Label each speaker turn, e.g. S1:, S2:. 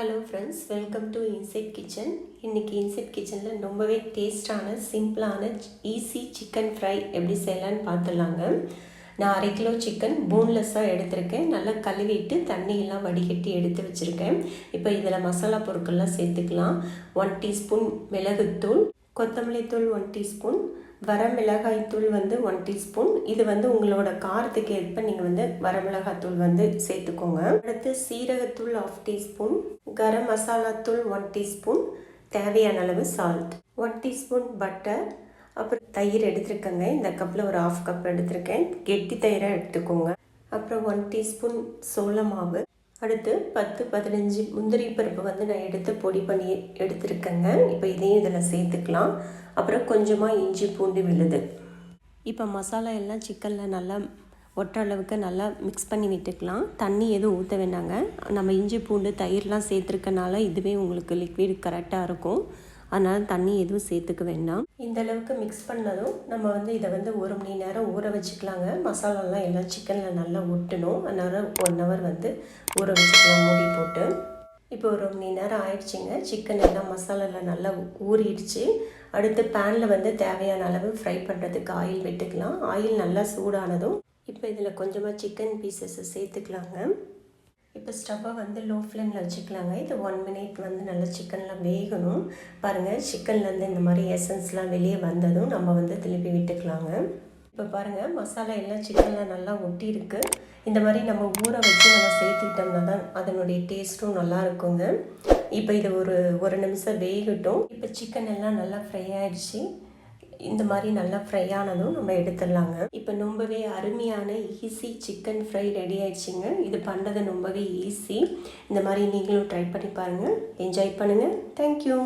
S1: Hello friends welcome to inside kitchen இன்றைக்கி inside கிச்சனில் ரொம்பவே டேஸ்டான சிம்பிளான ஈஸி சிக்கன் ஃப்ரை எப்படி செய்யலான்னு பார்த்துலாங்க நான் அரை கிலோ சிக்கன் போன்லெஸ்ஸாக எடுத்திருக்கேன். நல்லா கழுவிட்டு தண்ணியெல்லாம் வடிகட்டி எடுத்து வச்சுருக்கேன். இப்போ இதில் மசாலா பொருட்கள்லாம் சேர்த்துக்கலாம். ஒன் டீஸ்பூன் மிளகுத்தூள். கொத்தமல்லி தூள் ஒன் டீஸ்பூன் வரமிளகாய் தூள் வந்து ஒன் டீஸ்பூன் இது வந்து உங்களோட காரத்துக்கு ஏற்ப நீங்கள் வந்து வரமிளகாய் தூள் வந்து சேர்த்துக்கோங்க. அடுத்து சீரகத்தூள் ஆஃப் டீஸ்பூன் கரம் மசாலா தூள் ஒன் டீஸ்பூன் தேவையான அளவு சால்ட் ஒன் டீஸ்பூன் பட்டர் அப்புறம் தயிர் எடுத்திருக்கேங்க. இந்த கப்பில் ஒரு ஆஃப் கப் எடுத்திருக்கேன். கெட்டி தயிராக எடுத்துக்கோங்க. அப்புறம் ஒன் டீஸ்பூன் சோள மாவு. அடுத்து பத்து பதினஞ்சு முந்திரி பருப்பு வந்து நான் எடுத்து பொடி பண்ணி எடுத்துருக்கேங்க. இப்போ இதையும் இதில் சேர்த்துக்கலாம். அப்புறம் கொஞ்சமாக இஞ்சி பூண்டு விழுது. இப்போ மசாலா எல்லாம் சிக்கனில் நல்லா ஒட்டுற அளவுக்கு நல்லா மிக்ஸ் பண்ணி விட்டுக்கலாம். தண்ணி எதுவும் ஊற்ற வேண்டாங்க நம்ம இஞ்சி பூண்டு தயிர்லாம் சேர்த்துருக்கனால இதுவே உங்களுக்கு லிக்விட் கரெக்டாக இருக்கும். அதனால் தண்ணி எதுவும் சேர்த்துக்க வேண்டாம். இந்த அளவுக்கு மிக்ஸ் பண்ணதும் நம்ம வந்து இதை வந்து ஒரு மணி நேரம் ஊற வச்சுக்கலாங்க. மசாலாலாம் எல்லாம் சிக்கனில் நல்லா ஒட்டணும். அதனால் ஒன் ஹவர் வந்து ஊற வச்சுக்கலாம் மூடி போட்டு. இப்போ ஒரு மணி நேரம் ஆயிடுச்சுங்க. சிக்கன் எல்லாம் மசாலாவில் நல்லா ஊறிடுச்சு. அடுத்து பேனில் வந்து தேவையான அளவு ஃப்ரை பண்ணுறதுக்கு ஆயில் விட்டுக்கலாம். ஆயில் நல்லா சூடானதும் இப்போ இதில் கொஞ்சமாக சிக்கன் பீசஸை சேர்த்துக்கலாங்க. இப்போ ஸ்டவ்வை வந்து லோ ஃப்ளேமில் வச்சுக்கலாங்க. இது ஒன் மினிட் வந்து நல்லா சிக்கன்லாம் வேகணும். பாருங்கள் சிக்கன்லேருந்து இந்த மாதிரி எசன்ஸ்லாம் வெளியே வந்ததும் நம்ம வந்து திருப்பி விட்டுக்கலாங்க. இப்போ பாருங்கள் மசாலா எல்லாம் சிக்கனில் நல்லா ஒட்டியிருக்கு. இந்த மாதிரி நம்ம ஊற வச்சு நம்ம சேர்த்துக்கிட்டோம்னா தான் அதனுடைய டேஸ்ட்டும் நல்லா இருக்குங்க. இப்போ இது ஒரு ஒரு நிமிஷம் வேகட்டும். இப்போ சிக்கன் எல்லாம் நல்லா ஃப்ரை ஆகிடுச்சு இந்த மாதிரி நல்லா ஃப்ரை ஆனதும் நம்ம எடுத்துடலாங்க. இப்போ ரொம்பவே அருமையான ஈஸி சிக்கன் ஃப்ரை ரெடி ஆயிடுச்சுங்க. இது பண்ணுறது ரொம்பவே ஈஸி இந்த மாதிரி நீங்களும் ட்ரை பண்ணி பாருங்கள் என்ஜாய் பண்ணுங்கள் தேங்க்யூ